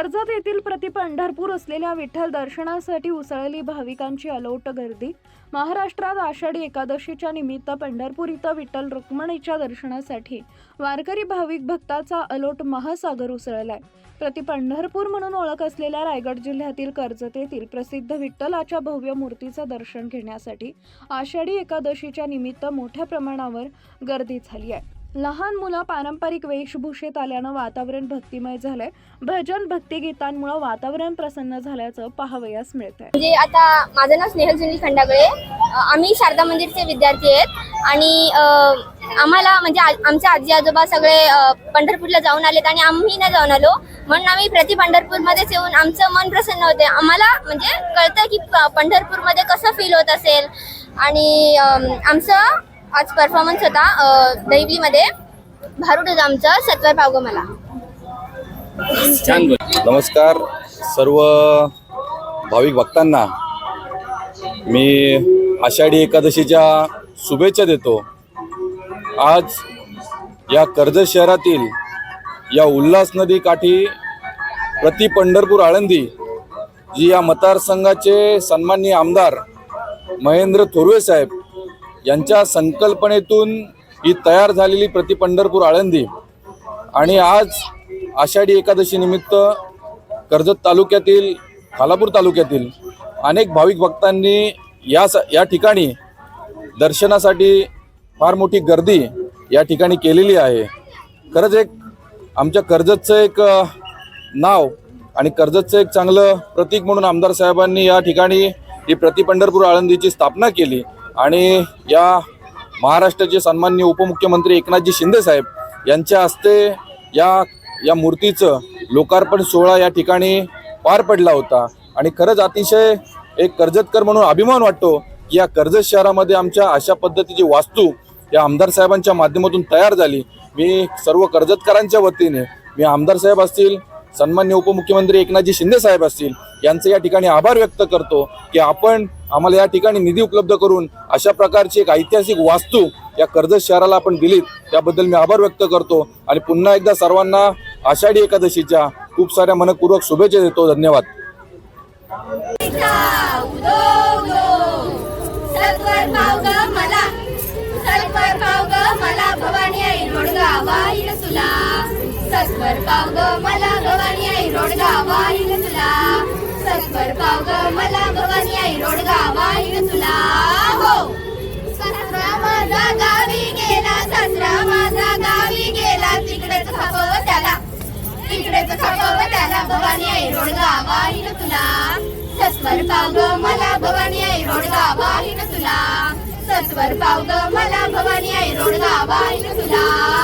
कर्जत येथील प्रति पंढरपूर असलेल्या विठ्ठल दर्शनासाठी उसळली भाविकांची अलोट गर्दी. महाराष्ट्रात आषाढी एकादशीच्या निमित्त पंढरपूर इथं विठ्ठल रुक्मिणीच्या दर्शनासाठी वारकरी भाविक भक्ताचा अलोट महासागर उसळलाय. प्रति पंढरपूर म्हणून ओळख असलेल्या रायगड जिल्ह्यातील कर्जत येथील प्रसिद्ध विठ्ठलाच्या भव्य मूर्तीचं दर्शन घेण्यासाठी आषाढी एकादशीच्या निमित्त मोठ्या प्रमाणावर गर्दी झाली आहे. लहान मुलं पारंपरिक वेशभूषेत आल्यानं वातावरण भक्तिमय झालंय. भजन भक्तिगीतांमुळे वातावरण प्रसन्न झाल्याचं पाहावयास मिळत आहे म्हणजे आता माझं नाव स्नेहल सुनील खंडागळे आम्ही शारदा मंदिरचे विद्यार्थी आहेत. आणि आम्हाला म्हणजे आमचे आजी आजोबा सगळे पंढरपूरला जाऊन आलेत आणि आम्ही नाही जाऊन आलो. म्हणून आम्ही प्रति पंढरपूरमध्येच येऊन आमचं मन प्रसन्न होते आम्हाला म्हणजे कळतं की प- पंढरपूरमध्ये कसं फील होत असेल. आणि आमचं आज परफॉर्मन्स होता दैवीमध्ये भारूड सत्वर पावगं मला. छान नमस्कार सर्व भाविक भक्तांना. मी आषाढी एकादशीच्या शुभेच्छा देतो. आज या कर्जत शहरातील या उल्हास नदी काठी प्रति पंढरपूर आळंदी जी या मतदारसंघाचे सन्माननीय आमदार महेंद्र थोरवे साहेब यांच्या संकल्पनेतून ही तयार झालेली प्रति पंढरपूर आळंदी आणि आज आषाढी एकादशी निमित्त कर्जत तालुक्यातील खालापूर तालुक्यातील अनेक भाविक भक्तांनी या स या ठिकाणी दर्शनासाठी फार मोठी गर्दी या ठिकाणी केलेली आहे. खरंच एक आमच्या कर्जतचं एक नाव आणि कर्जतचं एक चांगलं प्रतीक म्हणून आमदार साहेबांनी या ठिकाणी ही प्रति पंढरपूर आळंदीची स्थापना केली. आणि या महाराष्ट्राचे सन्माननीय उपमुख्यमंत्री एकनाथजी शिंदे साहेब यांच्या हस्ते या या मूर्तीचं लोकार्पण सोहळा या ठिकाणी पार पडला होता. आणि खरंच अतिशय एक कर्जतकर म्हणून अभिमान वाटतो की या कर्जत शहरामध्ये आमच्या अशा पद्धतीची वास्तू या आमदार साहेबांच्या माध्यमातून तयार झाली. मी सर्व कर्जतकरांच्या वतीने मी आमदार साहेब असतील सन्मान्य उपमुख्यमंत्री एकनाथजी शिंदे साहेब असतील यांचे या ठिकाणी आभार व्यक्त करतो की आपण आम्हाला या ठिकाणी निधी उपलब्ध करून अशा प्रकारची एक ऐतिहासिक वास्तू या कर्जत शहराला आपण दिलीत त्याबद्दल मी आभार व्यक्त करतो. आणि पुन्हा एकदा सर्वांना आषाढी एकादशीच्या खूप साऱ्या मनपूर्वक शुभेच्छा देतो. धन्यवाद. तिकडेच खापाव त्याला भवानी आई रोडगा वाहिन तुला. सस्वर पाव ग मला भवानी आई रोडगा वाहिन तुला. सस्वर पाव ग मला भवानी आई गावा वाहिन तुला.